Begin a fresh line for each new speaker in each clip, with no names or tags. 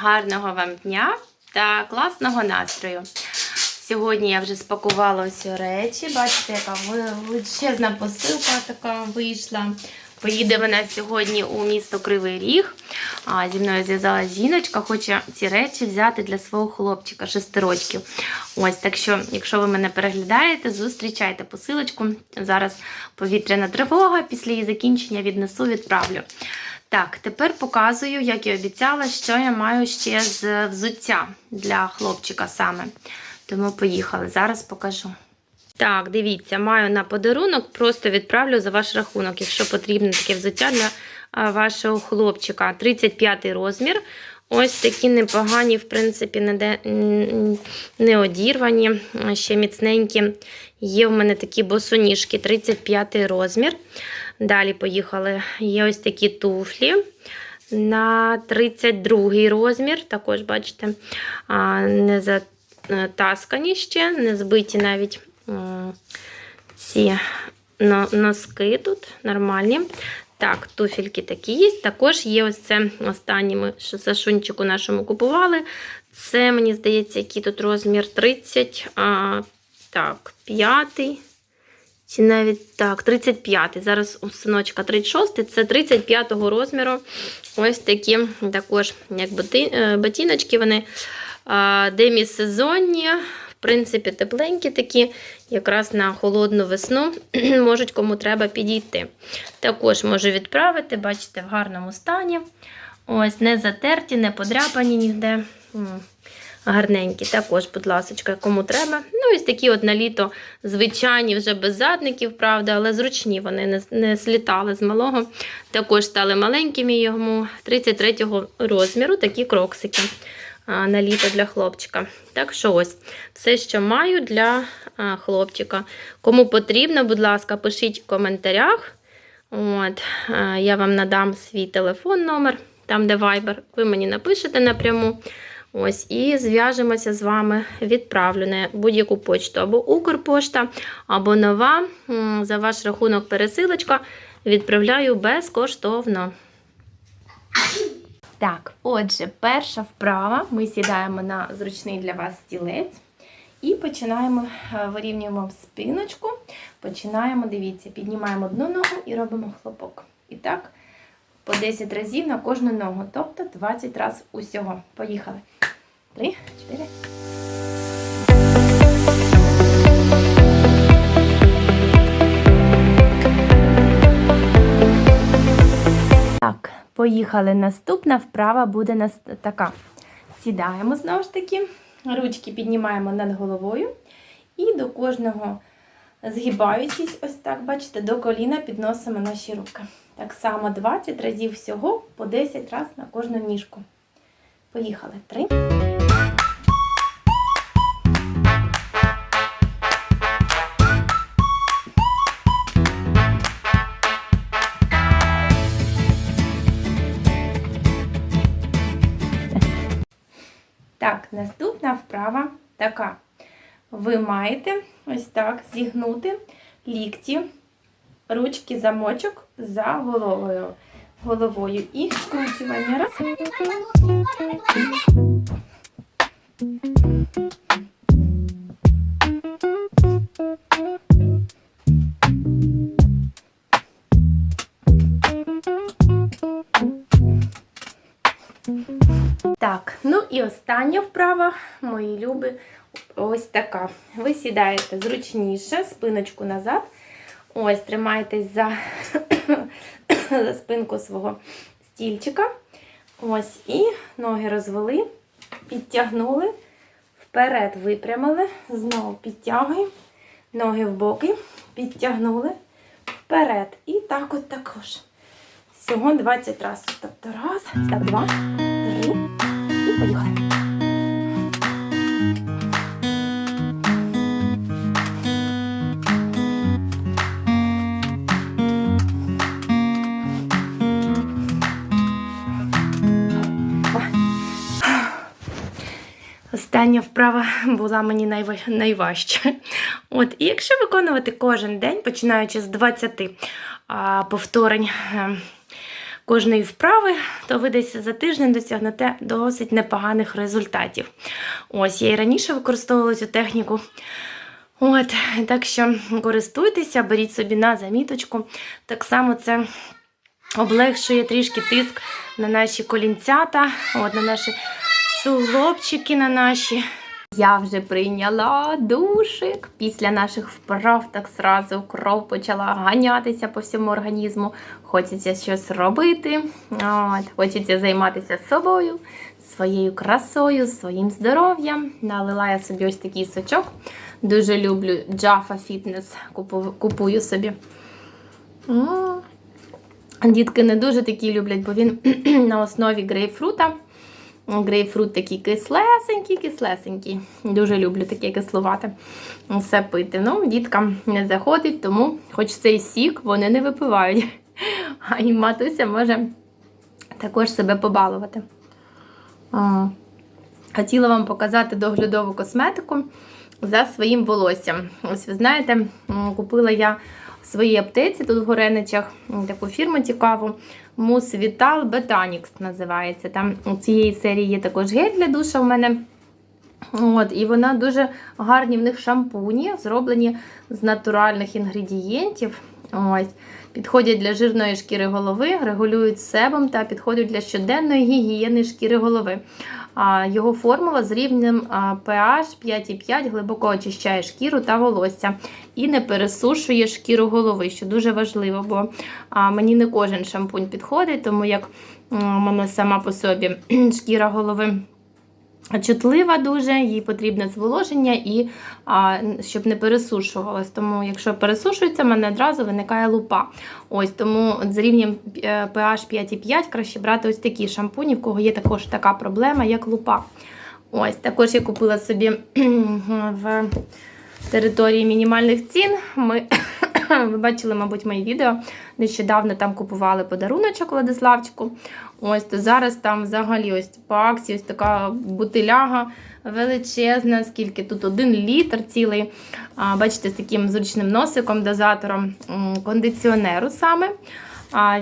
гарного вам дня та класного настрою. Сьогодні я вже спакувала усі речі. Бачите, яка величезна посилка така вийшла. Поїде вона сьогодні у місто Кривий Ріг. А, зі мною зв'язалася жіночка, хоче ці речі взяти для свого хлопчика 6 років. Ось, так що, якщо ви мене переглядаєте, зустрічайте посилочку. Зараз повітряна тривога, після її закінчення віднесу, відправлю. Так, тепер показую, як і обіцяла, що я маю ще з взуття для хлопчика саме. Тому поїхали. Зараз покажу. Так, дивіться, маю на подарунок, просто відправлю за ваш рахунок, якщо потрібне таке взуття для вашого хлопчика. 35 розмір. Ось такі непогані, в принципі, не, де, не одірвані, ще міцненькі. Є в мене такі босоніжки, 35 розмір. Далі поїхали. Є ось такі туфлі. На 32 розмір, також, бачите, не затаскані ще, не збиті навіть ці носки тут нормальні. Так, туфельки такі є. Також є ось це останні ми Сашунчику нашому купували. Це, мені здається, який тут розмір 30, а, так, 5. Чи навіть так, 35. Зараз у синочка 36, це 35 розміру. Ось такі також, як е, ботиночки, вони демісезонні, в принципі, тепленькі такі, якраз на холодну весну можуть кому треба підійти. Також можу відправити, бачите, в гарному стані. Ось, не затерті, не подряпані ніде. Гарненькі, також, будь ласка, кому треба. Ну, ось такі от на літо звичайні, вже без задників, правда, але зручні вони не, не слітали з малого. Також стали маленькими йому 33-го розміру, такі кроксики на літо для хлопчика. Так що ось, все, що маю для хлопчика. Кому потрібно, будь ласка, пишіть в коментарях. От, я вам надам свій телефон номер, там де Viber. Ви мені напишете напряму. Ось, і зв'яжемося з вами, відправлю на будь-яку почту або Укрпошта, або нова. За ваш рахунок пересилочка відправляю безкоштовно. Так, отже, перша вправа. Ми сідаємо на зручний для вас стілець і починаємо е, вирівнюємо спиночку. Починаємо, дивіться, піднімаємо одну ногу і робимо хлопок. І так, по 10 разів на кожну ногу, тобто 20 разів усього. Поїхали. Три, чотири. Так, поїхали. Наступна вправа буде нас така. Сідаємо знову ж таки, ручки піднімаємо над головою і до кожного, згибаючись, ось так, бачите, до коліна підносимо наші руки. Так само 20 разів всього, по 10 разів на кожну ніжку. Поїхали. Три. Так, наступна вправа така. Ви маєте ось так зігнути лікті, ручки замочок за головою. Головою і скручування. Раз. Так, ну і остання вправа, мої люби, ось така. Ви сідаєте зручніше, спиночку назад. Ось, тримайтесь за, за спинку свого стільчика. Ось, і ноги розвели, підтягнули, вперед випрямили, знову підтягуємо, ноги в боки, підтягнули, вперед. І так от також. Всього 20 разів. Тобто раз, так, два, три. І поїхали. Остання вправа була мені найва- найважча. От, і якщо виконувати кожен день, починаючи з 20 а, повторень, е, кожної вправи, то ви десь за тиждень досягнете досить непоганих результатів. Ось, я і раніше використовувала цю техніку. От, так що користуйтеся, беріть собі на заміточку. Так само це облегшує трішки тиск на наші колінцята, от, на наші суглобчики, на наші. Я вже прийняла душик. Після наших вправ так зразу кров почала ганятися по всьому організму. Хочеться щось робити, от, хочеться займатися собою, своєю красою, своїм здоров'ям. Налила я собі ось такий сочок. Дуже люблю Jaffa Fitness, купу- купую собі. Дітки не дуже такі люблять, бо він на основі грейпфрута. Грейпфрут такий кислесенький, кислесенький. Дуже люблю таке кисловате все пити. Ну, діткам не заходить, тому хоч цей сік вони не випивають. А і матуся може також себе побалувати. Хотіла вам показати доглядову косметику за своїм волоссям. Ось ви знаєте, купила я в своїй аптеці тут в Гореничах таку фірму цікаву. Мус Vital Botanics називається. Там у цієї серії є також гель для душа в мене. От, і вона дуже гарні в них шампуні, зроблені з натуральних інгредієнтів. Ось. Підходять для жирної шкіри голови, регулюють себом та підходять для щоденної гігієни шкіри голови. Його формула з рівнем pH 5,5 глибоко очищає шкіру та волосся і не пересушує шкіру голови, що дуже важливо, бо мені не кожен шампунь підходить, тому як мене сама по собі шкіра голови чутлива дуже, їй потрібне зволоження і а, щоб не пересушувалось. Тому, якщо пересушується, в мене одразу виникає лупа. Ось тому з рівнем е, pH 5,5 краще брати ось такі шампуні, в кого є також така проблема, як лупа. Ось також я купила собі в території мінімальних цін. Ми ви бачили, мабуть, мої відео. Нещодавно там купували подаруночок Владиславчику. Ось то зараз там взагалі ось по акції ось така бутиляга величезна, скільки тут один літр цілий. Бачите, з таким зручним носиком, дозатором кондиціонеру саме.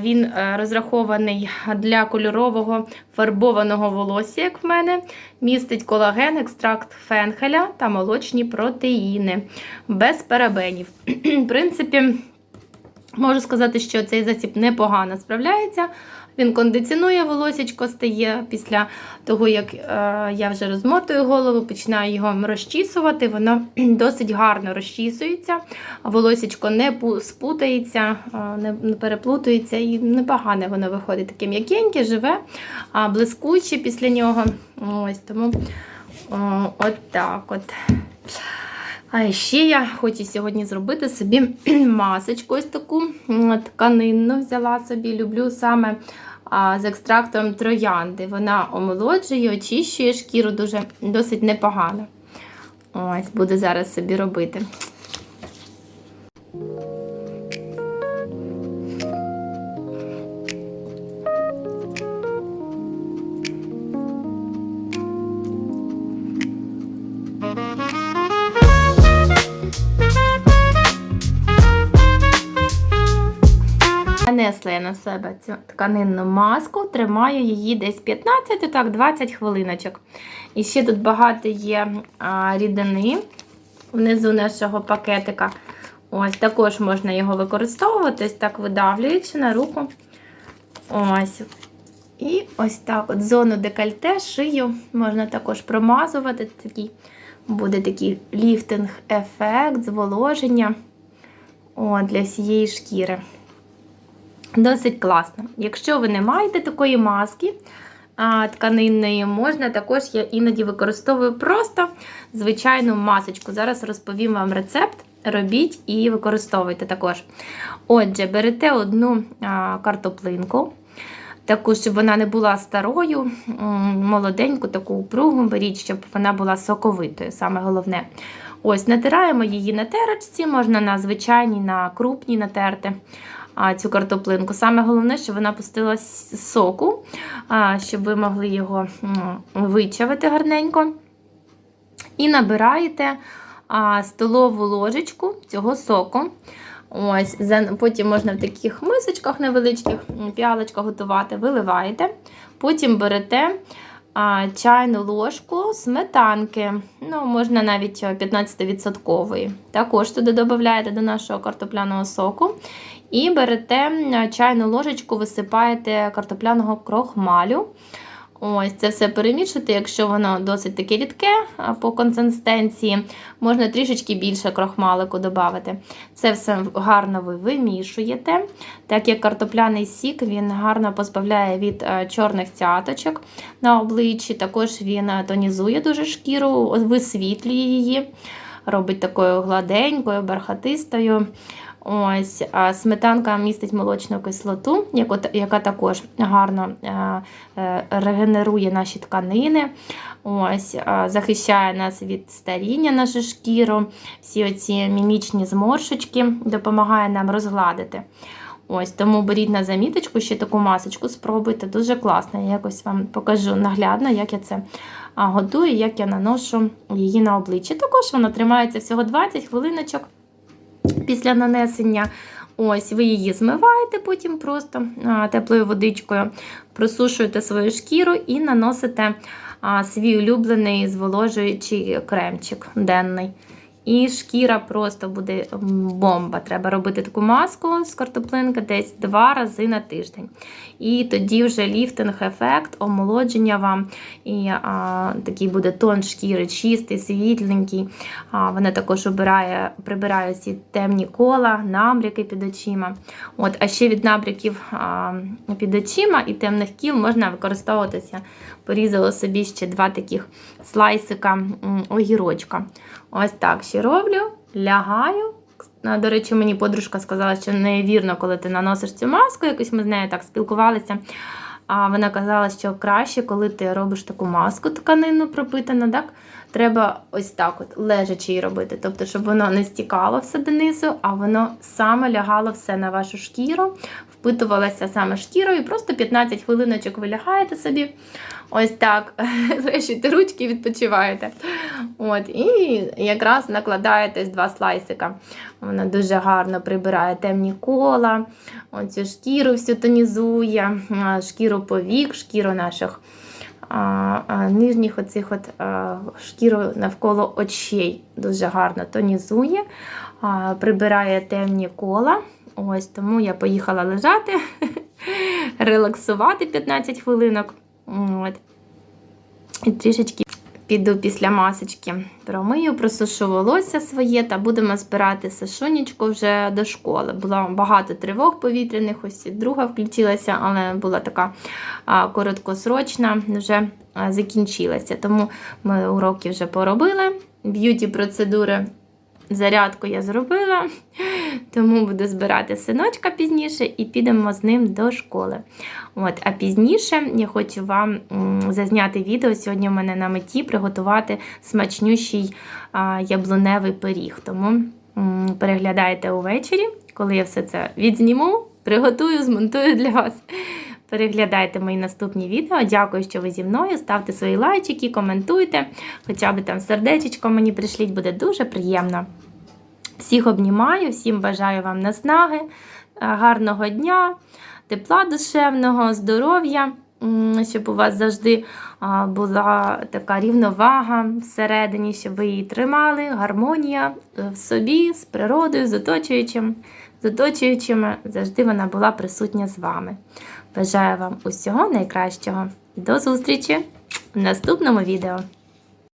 Він е, розрахований для кольорового фарбованого волосся, як в мене. Містить колаген, екстракт фенхеля та молочні протеїни без парабенів. В принципі, можу сказати, що цей засіб непогано справляється. Він кондиціонує волосечко, стає після того, як е, я вже розмотую голову, починаю його розчісувати. Воно досить гарно розчісується, волосечко не спутається, е, не, переплутується і непогане воно виходить таке м'якеньке, живе, а блискуче після нього. Ось тому от так от. А ще я хочу сьогодні зробити собі масочку ось таку тканинну взяла собі. Люблю саме з екстрактом троянди. Вона омолоджує, очищує шкіру дуже досить непогано. Ось, буду зараз собі робити. Нанесла я на себе цю тканинну маску, тримаю її десь 15, так, 20 хвилиночок. І ще тут багато є а, рідини внизу нашого пакетика. Ось також можна його використовувати, ось так видавлюючи на руку. Ось. І ось так от зону декольте, шию можна також промазувати. Такий, буде такий ліфтинг-ефект, зволоження о, для всієї шкіри. Досить класно. Якщо ви не маєте такої маски тканинної, можна також я іноді використовую просто звичайну масочку. Зараз розповім вам рецепт. Робіть і використовуйте також. Отже, берете одну картоплинку, таку, щоб вона не була старою, молоденьку, таку упругу беріть, щоб вона була соковитою, саме головне. Ось, натираємо її на терочці, можна на звичайній, на крупній натерти цю картоплинку. Саме головне, щоб вона пустила соку, щоб ви могли його вичавити гарненько. І набираєте столову ложечку цього соку. Ось, потім можна в таких мисочках невеличких, піалочках готувати, виливаєте. Потім берете чайну ложку сметанки, ну, можна навіть е, 15%. Також туди додаєте до нашого картопляного соку. І берете чайну ложечку, висипаєте картопляного крохмалю. Ось це все перемішуєте, якщо воно досить таке рідке по консистенції, можна трішечки більше крохмалику додати. Це все гарно ви вимішуєте. Так як картопляний сік він гарно позбавляє від е, чорних цяточок на обличчі. Також він е, тонізує дуже шкіру, висвітлює її, робить такою гладенькою, бархатистою. Ось сметанка містить молочну кислоту, яка також гарно е, е, регенерує наші тканини. Ось, захищає нас від старіння, нашу шкіру, всі оці мімічні зморшечки допомагає нам розгладити. Ось, тому беріть на заміточку ще таку масочку, спробуйте. Дуже класно. Я якось вам покажу наглядно, як я це готую, як я наношу її на обличчя. Також вона тримається всього 20 хвилиночок після нанесення. Ось, ви її змиваєте потім просто теплою водичкою, просушуєте свою шкіру і наносите свій улюблений зволожуючий кремчик денний. І шкіра просто буде бомба. Треба робити таку маску з картоплинки десь два рази на тиждень. І тоді вже ліфтинг-ефект, омолодження вам. І а, такий буде тон шкіри, чистий, світленький. А, вона також обирає, прибирає ці темні кола, набряки під очима. От, а ще від набряків а, під очима і темних кіл можна використовуватися. Порізала собі ще два таких слайсика огірочка. Ось так ще роблю, лягаю. До речі, мені подружка сказала, що невірно, коли ти наносиш цю маску, якось ми з нею так спілкувалися. А вона казала, що краще, коли ти робиш таку маску тканинну пропитану, так? треба ось так от лежачи її робити. Тобто, щоб воно не стікало все донизу, а воно саме лягало все на вашу шкіру, впитувалося саме шкірою, просто 15 хвилиночок ви лягаєте собі. Ось так, зрешуєте ручки відпочиваєте. От, і якраз накладаєте два слайсика. Вона дуже гарно прибирає темні кола, оцю шкіру всю тонізує, шкіру повік, шкіру наших а, а, нижніх оцих от, а, шкіру навколо очей дуже гарно тонізує, а, прибирає темні кола. Ось тому я поїхала лежати, релаксувати 15 хвилинок. От. І трішечки піду після масочки. Промию, просушу волосся своє та будемо збирати сашунечку вже до школи. Було багато тривог повітряних, ось і друга включилася, але була така короткосрочна, вже закінчилася. Тому ми уроки вже поробили. Б'юті процедури. Зарядку я зробила, тому буду збирати синочка пізніше і підемо з ним до школи. От, а пізніше я хочу вам зазняти відео. Сьогодні у мене на меті приготувати смачнющий яблуневий пиріг. Тому переглядайте увечері, коли я все це відзніму, приготую, змонтую для вас. Переглядайте мої наступні відео. Дякую, що ви зі мною. Ставте свої лайчики, коментуйте, хоча б там сердечечко мені прийшліть, буде дуже приємно. Всіх обнімаю, всім бажаю вам наснаги, е, гарного дня, тепла душевного, здоров'я, щоб у вас завжди була така рівновага всередині, щоб ви її тримали, гармонія е, в собі, з природою, з оточуючим, з оточуючими, завжди вона була присутня з вами. Бажаю вам усього найкращого. До зустрічі в наступному відео.